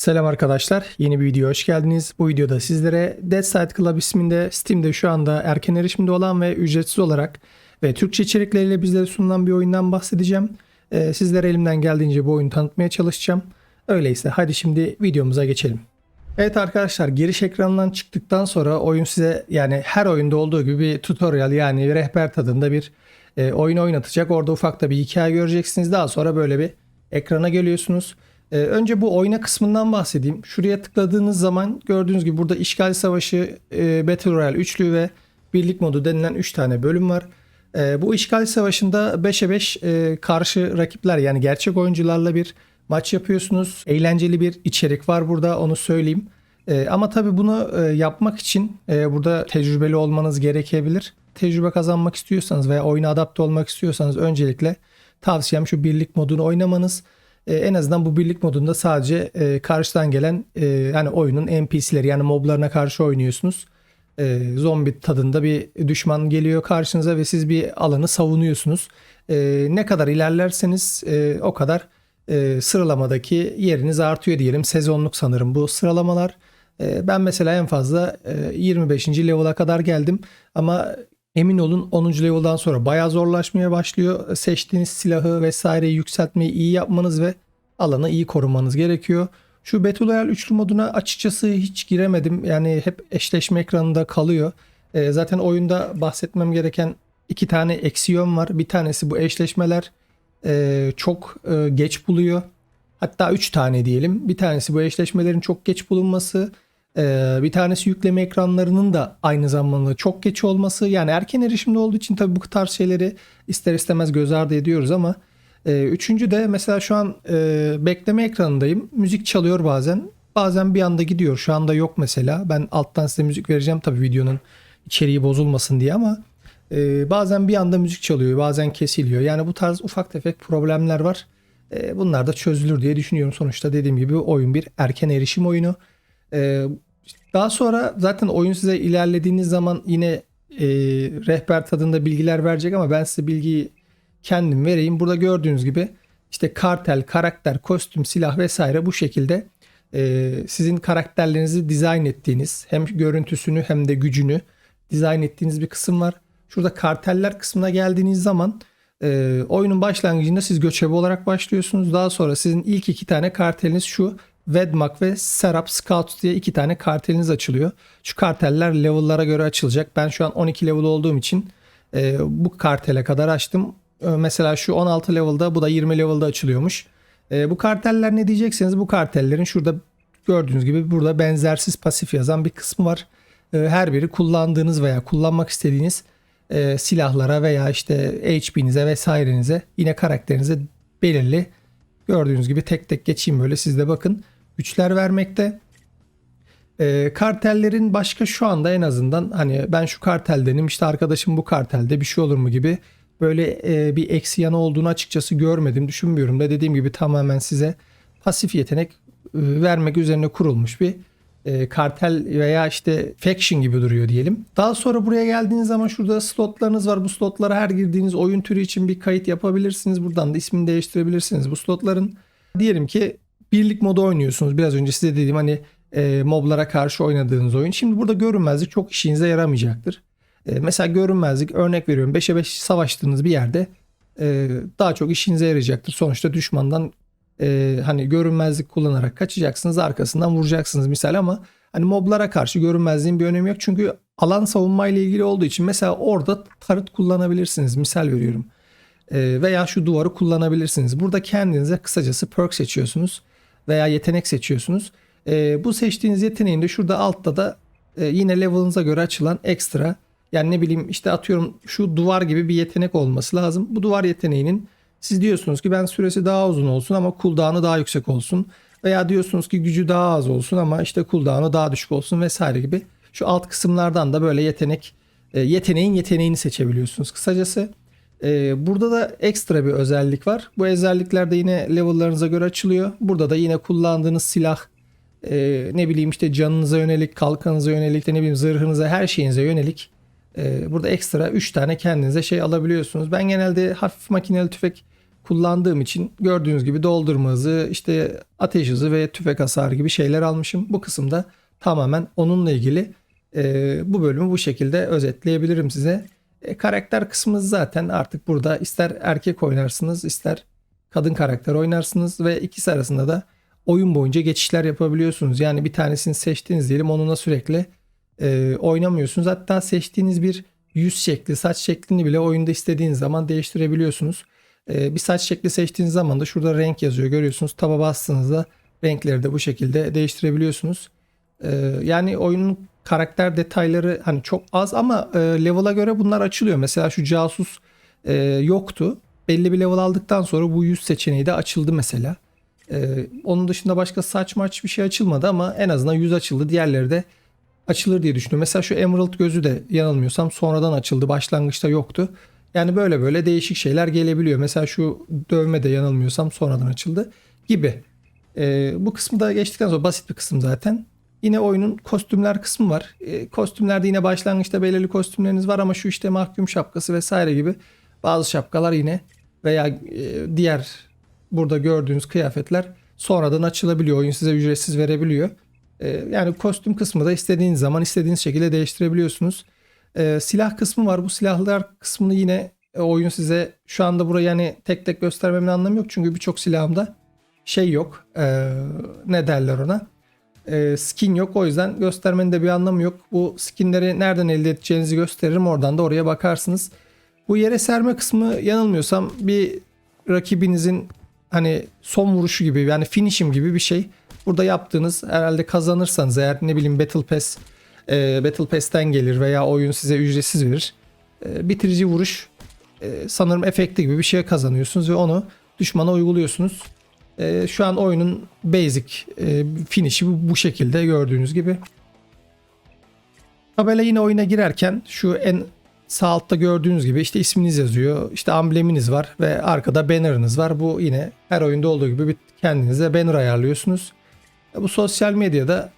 Selam arkadaşlar, yeni bir video hoş geldiniz. Bu videoda sizlere Dead Side Club isminde Steam'de şu anda erken erişimde olan ve ücretsiz olarak ve Türkçe içerikleriyle bizlere sunulan bir oyundan bahsedeceğim. Ee, sizlere elimden geldiğince bu oyunu tanıtmaya çalışacağım. Öyleyse hadi şimdi videomuza geçelim. Evet arkadaşlar giriş ekranından çıktıktan sonra oyun size yani her oyunda olduğu gibi bir tutorial yani rehber tadında bir e, oyun oynatacak. Orada ufak da bir hikaye göreceksiniz. Daha sonra böyle bir ekrana geliyorsunuz. Ee, önce bu oyna kısmından bahsedeyim. Şuraya tıkladığınız zaman gördüğünüz gibi burada işgal savaşı, e, Battle Royale üçlü ve birlik modu denilen 3 tane bölüm var. E, bu işgal savaşında 5'e 5 e, karşı rakipler yani gerçek oyuncularla bir maç yapıyorsunuz. Eğlenceli bir içerik var burada onu söyleyeyim. E, ama tabii bunu e, yapmak için e, burada tecrübeli olmanız gerekebilir. Tecrübe kazanmak istiyorsanız veya oyuna adapte olmak istiyorsanız öncelikle tavsiyem şu birlik modunu oynamanız. E, en azından bu birlik modunda sadece e, karşıdan gelen e, yani oyunun NPC'leri yani moblarına karşı oynuyorsunuz. Zombi tadında bir düşman geliyor karşınıza ve siz bir alanı savunuyorsunuz. Ne kadar ilerlerseniz o kadar sıralamadaki yeriniz artıyor diyelim. Sezonluk sanırım bu sıralamalar. Ben mesela en fazla e, 25. level'a kadar geldim ama Emin olun 10. level'dan sonra bayağı zorlaşmaya başlıyor. Seçtiğiniz silahı vesaireyi yükseltmeyi iyi yapmanız ve alanı iyi korumanız gerekiyor. Şu Battle Royale üçlü moduna açıkçası hiç giremedim. Yani hep eşleşme ekranında kalıyor. E, zaten oyunda bahsetmem gereken iki tane eksiyon var. Bir tanesi bu eşleşmeler e, çok e, geç buluyor. Hatta üç tane diyelim. Bir tanesi bu eşleşmelerin çok geç bulunması. Ee, bir tanesi yükleme ekranlarının da aynı zamanda çok geç olması. Yani erken erişimde olduğu için tabii bu tarz şeyleri ister istemez göz ardı ediyoruz ama e, üçüncü de mesela şu an e, bekleme ekranındayım. Müzik çalıyor bazen. Bazen bir anda gidiyor. Şu anda yok mesela. Ben alttan size müzik vereceğim tabii videonun içeriği bozulmasın diye ama e, bazen bir anda müzik çalıyor. Bazen kesiliyor. Yani bu tarz ufak tefek problemler var. Bunlar da çözülür diye düşünüyorum. Sonuçta dediğim gibi oyun bir erken erişim oyunu. Ee, daha sonra zaten oyun size ilerlediğiniz zaman yine e, rehber tadında bilgiler verecek ama ben size bilgiyi kendim vereyim. Burada gördüğünüz gibi işte kartel, karakter, kostüm, silah vesaire bu şekilde e, sizin karakterlerinizi dizayn ettiğiniz hem görüntüsünü hem de gücünü dizayn ettiğiniz bir kısım var. Şurada karteller kısmına geldiğiniz zaman e, oyunun başlangıcında siz göçebe olarak başlıyorsunuz. Daha sonra sizin ilk iki tane karteliniz şu Vedmak ve Serap Scout diye iki tane karteliniz açılıyor. Şu karteller level'lara göre açılacak. Ben şu an 12 level olduğum için e, bu kartele kadar açtım. E, mesela şu 16 level'da bu da 20 level'da açılıyormuş. E, bu karteller ne diyecekseniz bu kartellerin şurada gördüğünüz gibi burada benzersiz pasif yazan bir kısmı var. E, her biri kullandığınız veya kullanmak istediğiniz e, silahlara veya işte HP'nize vesairenize yine karakterinize belirli gördüğünüz gibi tek tek geçeyim böyle. Siz de bakın. Güçler vermekte. E, kartellerin başka şu anda en azından hani ben şu karteldenim işte arkadaşım bu kartelde bir şey olur mu gibi böyle e, bir eksi yanı olduğunu açıkçası görmedim düşünmüyorum da. Dediğim gibi tamamen size pasif yetenek e, vermek üzerine kurulmuş bir e, kartel veya işte faction gibi duruyor diyelim. Daha sonra buraya geldiğiniz zaman şurada slotlarınız var. Bu slotlara her girdiğiniz oyun türü için bir kayıt yapabilirsiniz. Buradan da ismini değiştirebilirsiniz. Bu slotların diyelim ki birlik modu oynuyorsunuz. Biraz önce size dediğim hani e, moblara karşı oynadığınız oyun. Şimdi burada görünmezlik çok işinize yaramayacaktır. E, mesela görünmezlik örnek veriyorum 5'e 5 savaştığınız bir yerde e, daha çok işinize yarayacaktır. Sonuçta düşmandan e, hani görünmezlik kullanarak kaçacaksınız arkasından vuracaksınız misal ama hani moblara karşı görünmezliğin bir önemi yok. Çünkü alan savunma ile ilgili olduğu için mesela orada tarıt kullanabilirsiniz misal veriyorum. E, veya şu duvarı kullanabilirsiniz. Burada kendinize kısacası perk seçiyorsunuz veya yetenek seçiyorsunuz. E, bu seçtiğiniz yeteneğin de şurada altta da e, yine level'ınıza göre açılan ekstra yani ne bileyim işte atıyorum şu duvar gibi bir yetenek olması lazım. Bu duvar yeteneğinin siz diyorsunuz ki ben süresi daha uzun olsun ama cooldown'ı daha yüksek olsun. Veya diyorsunuz ki gücü daha az olsun ama işte cooldown'ı daha düşük olsun vesaire gibi. Şu alt kısımlardan da böyle yetenek e, yeteneğin yeteneğini seçebiliyorsunuz. Kısacası e, burada da ekstra bir özellik var. Bu özellikler de yine level'larınıza göre açılıyor. Burada da yine kullandığınız silah e, ne bileyim işte canınıza yönelik, kalkanınıza yönelik, de ne bileyim zırhınıza her şeyinize yönelik burada ekstra 3 tane kendinize şey alabiliyorsunuz. Ben genelde hafif makineli tüfek kullandığım için gördüğünüz gibi doldurma hızı, işte ateş hızı ve tüfek hasarı gibi şeyler almışım. Bu kısımda tamamen onunla ilgili e, bu bölümü bu şekilde özetleyebilirim size. E, karakter kısmı zaten artık burada ister erkek oynarsınız ister kadın karakter oynarsınız ve ikisi arasında da oyun boyunca geçişler yapabiliyorsunuz. Yani bir tanesini seçtiniz diyelim onunla sürekli e, oynamıyorsunuz. Hatta seçtiğiniz bir yüz şekli, saç şeklini bile oyunda istediğiniz zaman değiştirebiliyorsunuz. E, bir saç şekli seçtiğiniz zaman da şurada renk yazıyor görüyorsunuz. Taba bastığınızda renkleri de bu şekilde değiştirebiliyorsunuz. E, yani oyunun karakter detayları hani çok az ama e, level'a göre bunlar açılıyor. Mesela şu casus e, yoktu. Belli bir level aldıktan sonra bu yüz seçeneği de açıldı mesela. E, onun dışında başka saç maç bir şey açılmadı ama en azından yüz açıldı. Diğerleri de açılır diye düşünüyorum. Mesela şu Emerald gözü de yanılmıyorsam sonradan açıldı. Başlangıçta yoktu. Yani böyle böyle değişik şeyler gelebiliyor. Mesela şu dövme de yanılmıyorsam sonradan açıldı gibi. Ee, bu kısmı da geçtikten sonra basit bir kısım zaten. Yine oyunun kostümler kısmı var. Ee, kostümlerde yine başlangıçta belirli kostümleriniz var ama şu işte mahkum şapkası vesaire gibi bazı şapkalar yine veya e, diğer burada gördüğünüz kıyafetler sonradan açılabiliyor. Oyun size ücretsiz verebiliyor. Ee, yani kostüm kısmı da istediğiniz zaman istediğiniz şekilde değiştirebiliyorsunuz. Ee, silah kısmı var. Bu silahlar kısmını yine e, oyun size şu anda burayı yani tek tek göstermemin anlamı yok. Çünkü birçok silahımda şey yok. Ee, ne derler ona? Ee, skin yok. O yüzden göstermenin de bir anlamı yok. Bu skinleri nereden elde edeceğinizi gösteririm. Oradan da oraya bakarsınız. Bu yere serme kısmı yanılmıyorsam bir rakibinizin hani son vuruşu gibi yani finishim gibi bir şey. Burada yaptığınız herhalde kazanırsanız eğer ne bileyim Battle Pass e, Battle Pass'ten gelir veya oyun size ücretsiz verir. E, bitirici vuruş e, sanırım efekti gibi bir şey kazanıyorsunuz ve onu düşmana uyguluyorsunuz. E, şu an oyunun basic e, finish'i bu, şekilde gördüğünüz gibi. Tabela yine oyuna girerken şu en sağ altta gördüğünüz gibi işte isminiz yazıyor. işte ambleminiz var ve arkada banner'ınız var. Bu yine her oyunda olduğu gibi bir kendinize banner ayarlıyorsunuz. Bu sosyal medyada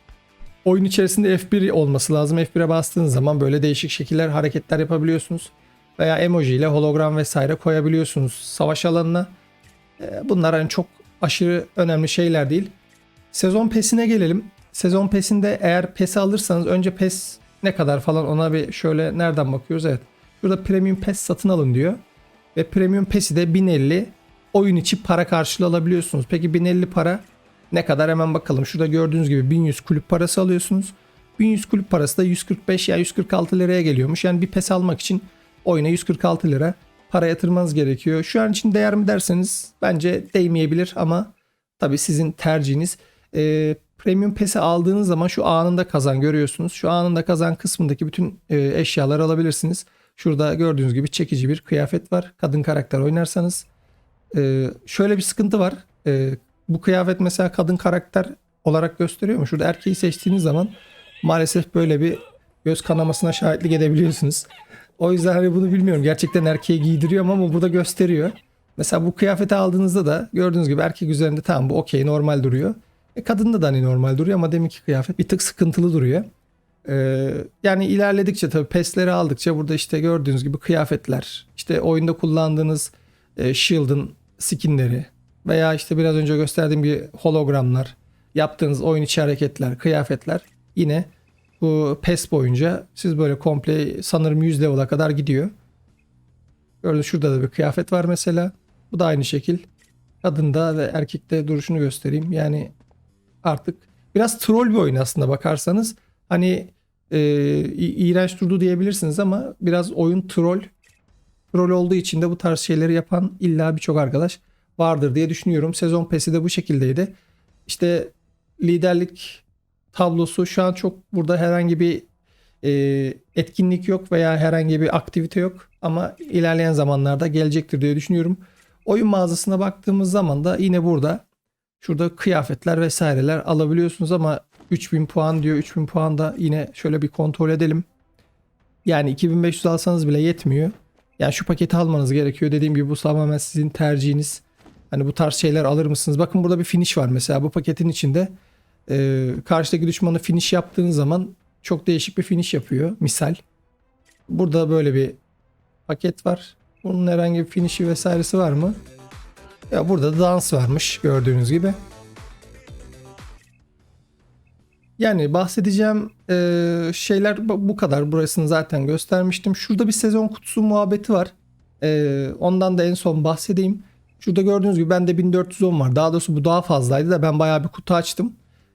oyun içerisinde F1 olması lazım. F1'e bastığınız zaman böyle değişik şekiller, hareketler yapabiliyorsunuz. Veya emoji ile hologram vesaire koyabiliyorsunuz savaş alanına. E, Bunlar hani çok aşırı önemli şeyler değil. Sezon PES'ine gelelim. Sezon PES'inde eğer PES'i alırsanız önce PES ne kadar falan ona bir şöyle nereden bakıyoruz? Evet. Şurada Premium PES satın alın diyor. Ve Premium PES'i de 1050 oyun içi para karşılığı alabiliyorsunuz. Peki 1050 para ne kadar hemen bakalım. Şurada gördüğünüz gibi 1100 kulüp parası alıyorsunuz. 1100 kulüp parası da 145 ya 146 liraya geliyormuş. Yani bir PES almak için oyuna 146 lira para yatırmanız gerekiyor. Şu an için değer mi derseniz bence değmeyebilir ama tabii sizin tercihiniz. Ee, Premium PES'i aldığınız zaman şu anında kazan görüyorsunuz. Şu anında kazan kısmındaki bütün e, eşyaları alabilirsiniz. Şurada gördüğünüz gibi çekici bir kıyafet var. Kadın karakter oynarsanız. Ee, şöyle bir sıkıntı var. Ee, bu kıyafet mesela kadın karakter olarak gösteriyor mu? Şurada erkeği seçtiğiniz zaman maalesef böyle bir göz kanamasına şahitlik edebiliyorsunuz. O yüzden hani bunu bilmiyorum. Gerçekten erkeğe giydiriyor mu ama burada gösteriyor. Mesela bu kıyafeti aldığınızda da gördüğünüz gibi erkek üzerinde tamam bu okey normal duruyor. E, kadında da hani normal duruyor ama demek ki kıyafet bir tık sıkıntılı duruyor. Ee, yani ilerledikçe tabii pesleri aldıkça burada işte gördüğünüz gibi kıyafetler, işte oyunda kullandığınız e, shield'ın skinleri veya işte biraz önce gösterdiğim bir hologramlar, yaptığınız oyun içi hareketler, kıyafetler yine bu PES boyunca siz böyle komple sanırım 100 level'a kadar gidiyor. Gördüğünüz şurada da bir kıyafet var mesela. Bu da aynı şekil. Kadında ve erkekte duruşunu göstereyim. Yani artık biraz troll bir oyun aslında bakarsanız. Hani e, iğrenç durdu diyebilirsiniz ama biraz oyun troll. Troll olduğu için de bu tarz şeyleri yapan illa birçok arkadaş vardır diye düşünüyorum. Sezon PES'i de bu şekildeydi. İşte liderlik tablosu şu an çok burada herhangi bir e, etkinlik yok veya herhangi bir aktivite yok ama ilerleyen zamanlarda gelecektir diye düşünüyorum. Oyun mağazasına baktığımız zaman da yine burada şurada kıyafetler vesaireler alabiliyorsunuz ama 3000 puan diyor. 3000 puan da yine şöyle bir kontrol edelim. Yani 2500 alsanız bile yetmiyor. Yani şu paketi almanız gerekiyor. Dediğim gibi bu tamamen sizin tercihiniz. Hani bu tarz şeyler alır mısınız? Bakın burada bir finish var mesela bu paketin içinde. e, karşıdaki düşmanı finish yaptığınız zaman çok değişik bir finish yapıyor. Misal. Burada böyle bir paket var. Bunun herhangi bir finish'i vesairesi var mı? Ya burada da dans varmış gördüğünüz gibi. Yani bahsedeceğim e, şeyler bu kadar. Burasını zaten göstermiştim. Şurada bir sezon kutusu muhabbeti var. E, ondan da en son bahsedeyim. Şurada gördüğünüz gibi bende 1410 var. Daha doğrusu bu daha fazlaydı da ben bayağı bir kutu açtım.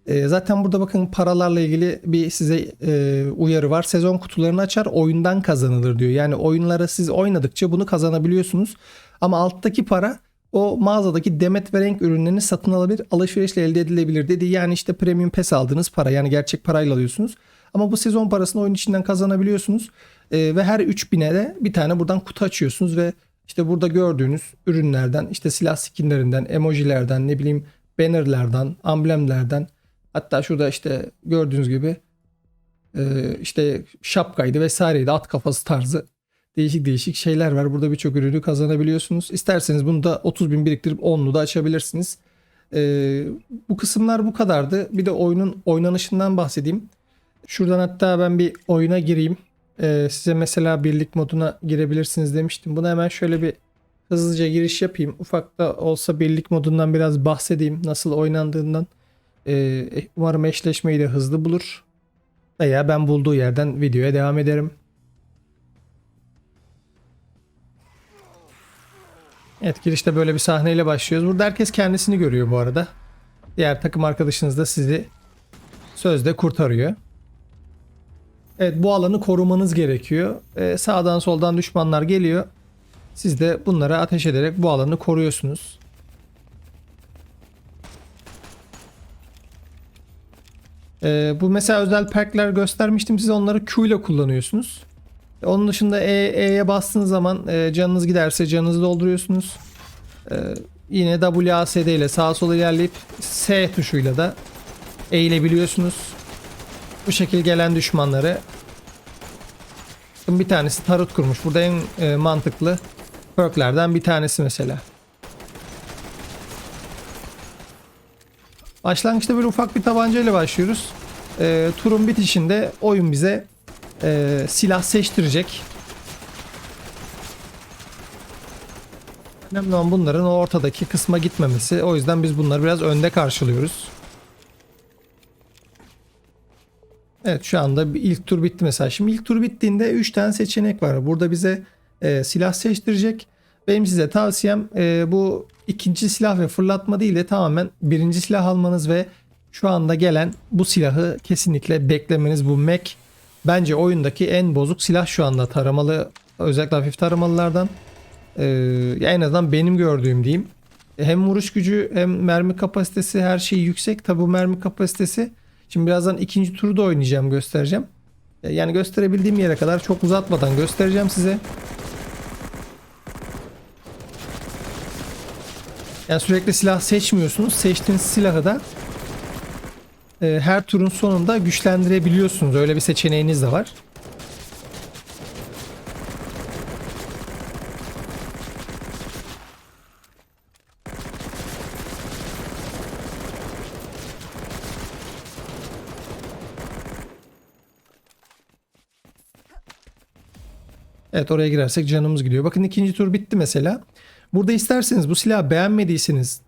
E, zaten burada bakın paralarla ilgili bir size e, uyarı var. Sezon kutularını açar oyundan kazanılır diyor. Yani oyunlara siz oynadıkça bunu kazanabiliyorsunuz. Ama alttaki para o mağazadaki demet ve renk ürünlerini satın alabilir, alışverişle elde edilebilir dedi. Yani işte premium pes aldığınız para yani gerçek parayla alıyorsunuz. Ama bu sezon parasını oyun içinden kazanabiliyorsunuz. Ee, ve her 3000'e de bir tane buradan kutu açıyorsunuz ve işte burada gördüğünüz ürünlerden, işte silah skinlerinden, emojilerden, ne bileyim bannerlerden, amblemlerden hatta şurada işte gördüğünüz gibi e, işte şapkaydı vesaireydi at kafası tarzı değişik değişik şeyler var. Burada birçok ürünü kazanabiliyorsunuz. İsterseniz bunu da 30 bin biriktirip 10'lu da açabilirsiniz. Ee, bu kısımlar bu kadardı. Bir de oyunun oynanışından bahsedeyim. Şuradan hatta ben bir oyuna gireyim. Ee, size mesela birlik moduna girebilirsiniz demiştim. Buna hemen şöyle bir hızlıca giriş yapayım. Ufak da olsa birlik modundan biraz bahsedeyim. Nasıl oynandığından. Ee, umarım eşleşmeyi de hızlı bulur. Veya ben bulduğu yerden videoya devam ederim. Evet girişte böyle bir sahneyle başlıyoruz. Burada herkes kendisini görüyor bu arada. Diğer takım arkadaşınız da sizi sözde kurtarıyor. Evet bu alanı korumanız gerekiyor. Ee, sağdan soldan düşmanlar geliyor. Siz de bunlara ateş ederek bu alanı koruyorsunuz. Ee, bu mesela özel perkler göstermiştim size onları Q ile kullanıyorsunuz. Onun dışında E, E'ye bastığınız zaman e, canınız giderse canınızı dolduruyorsunuz. E, yine WASD ile sağa sola ilerleyip S tuşuyla da eğilebiliyorsunuz. Bu şekil gelen düşmanları bir tanesi tarot kurmuş. Burada en e, mantıklı perklerden bir tanesi mesela. Başlangıçta böyle ufak bir tabanca ile başlıyoruz. E, turun bitişinde oyun bize e, silah seçtirecek. Önemli olan bunların ortadaki kısma gitmemesi. O yüzden biz bunları biraz önde karşılıyoruz. Evet şu anda bir ilk tur bitti mesela. Şimdi ilk tur bittiğinde 3 tane seçenek var. Burada bize e, silah seçtirecek. Benim size tavsiyem e, bu ikinci silah ve fırlatma değil de tamamen birinci silah almanız ve şu anda gelen bu silahı kesinlikle beklemeniz. Bu Mac bence oyundaki en bozuk silah şu anda taramalı özellikle hafif taramalılardan. Ya en azından benim gördüğüm diyeyim. Hem vuruş gücü hem mermi kapasitesi her şey yüksek. Tabi bu mermi kapasitesi şimdi birazdan ikinci turu da oynayacağım göstereceğim. Ee, Yani gösterebildiğim yere kadar çok uzatmadan göstereceğim size. Yani sürekli silah seçmiyorsunuz. Seçtiğiniz silahı da e, her turun sonunda güçlendirebiliyorsunuz. Öyle bir seçeneğiniz de var. Evet oraya girersek canımız gidiyor. Bakın ikinci tur bitti mesela. Burada isterseniz bu silahı beğenmediyseniz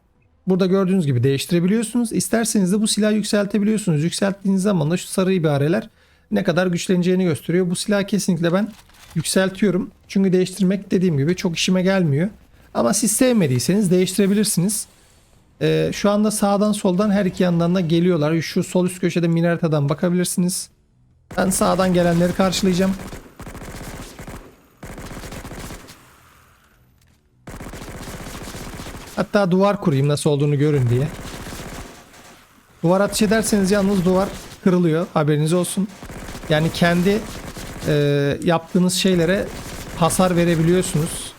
burada gördüğünüz gibi değiştirebiliyorsunuz. İsterseniz de bu silahı yükseltebiliyorsunuz. Yükselttiğiniz zaman da şu sarı ibareler ne kadar güçleneceğini gösteriyor. Bu silahı kesinlikle ben yükseltiyorum. Çünkü değiştirmek dediğim gibi çok işime gelmiyor. Ama siz sevmediyseniz değiştirebilirsiniz. Ee, şu anda sağdan soldan her iki yandan da geliyorlar. Şu sol üst köşede minaretadan bakabilirsiniz. Ben sağdan gelenleri karşılayacağım. Hatta duvar kurayım nasıl olduğunu görün diye. Duvar ateş ederseniz yalnız duvar kırılıyor. Haberiniz olsun. Yani kendi e, yaptığınız şeylere hasar verebiliyorsunuz.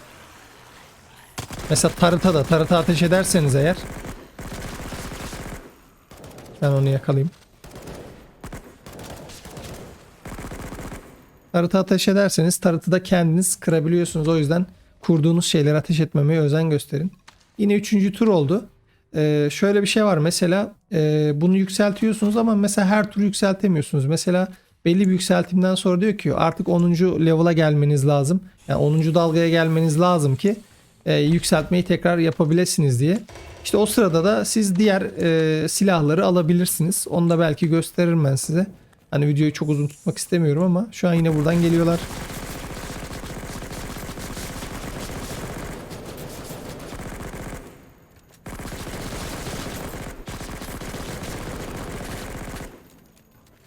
Mesela tarıta da tarıta ateş ederseniz eğer ben onu yakalayayım. Tarıta ateş ederseniz tarıtı da kendiniz kırabiliyorsunuz. O yüzden kurduğunuz şeylere ateş etmemeye özen gösterin. Yine üçüncü tur oldu. Ee, şöyle bir şey var mesela e, bunu yükseltiyorsunuz ama mesela her tur yükseltemiyorsunuz. Mesela belli bir yükseltimden sonra diyor ki artık 10. level'a gelmeniz lazım. Yani 10. dalgaya gelmeniz lazım ki e, yükseltmeyi tekrar yapabilirsiniz diye. İşte o sırada da siz diğer e, silahları alabilirsiniz. Onu da belki gösteririm ben size. Hani videoyu çok uzun tutmak istemiyorum ama şu an yine buradan geliyorlar.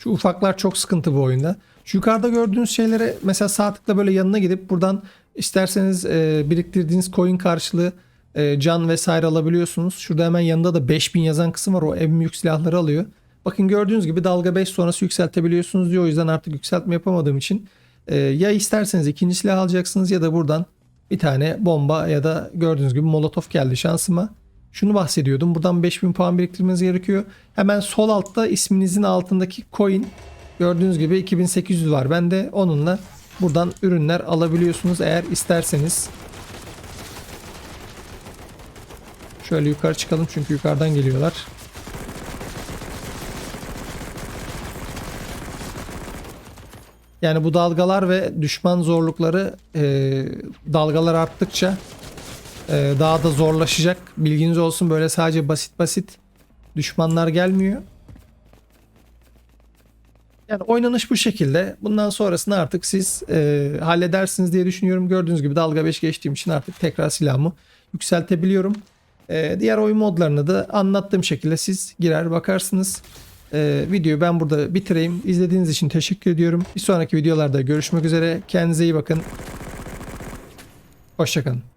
Şu ufaklar çok sıkıntı bu oyunda. Şu yukarıda gördüğünüz şeylere mesela sağ tıkla böyle yanına gidip buradan isterseniz e, biriktirdiğiniz coin karşılığı e, can vesaire alabiliyorsunuz. Şurada hemen yanında da 5000 yazan kısım var. O en büyük silahları alıyor. Bakın gördüğünüz gibi dalga 5 sonrası yükseltebiliyorsunuz diyor. O yüzden artık yükseltme yapamadığım için e, ya isterseniz ikinci silah alacaksınız ya da buradan bir tane bomba ya da gördüğünüz gibi molotof geldi şansıma. Şunu bahsediyordum. Buradan 5000 puan biriktirmeniz gerekiyor. Hemen sol altta isminizin altındaki coin gördüğünüz gibi 2800 var. Ben de onunla buradan ürünler alabiliyorsunuz eğer isterseniz. Şöyle yukarı çıkalım çünkü yukarıdan geliyorlar. Yani bu dalgalar ve düşman zorlukları e, dalgalar arttıkça e, daha da zorlaşacak. Bilginiz olsun böyle sadece basit basit düşmanlar gelmiyor. Yani oynanış bu şekilde. Bundan sonrasını artık siz e, halledersiniz diye düşünüyorum. Gördüğünüz gibi dalga 5 geçtiğim için artık tekrar silahımı yükseltebiliyorum. E, diğer oyun modlarını da anlattığım şekilde siz girer bakarsınız. E, videoyu ben burada bitireyim. İzlediğiniz için teşekkür ediyorum. Bir sonraki videolarda görüşmek üzere. Kendinize iyi bakın. Hoşçakalın.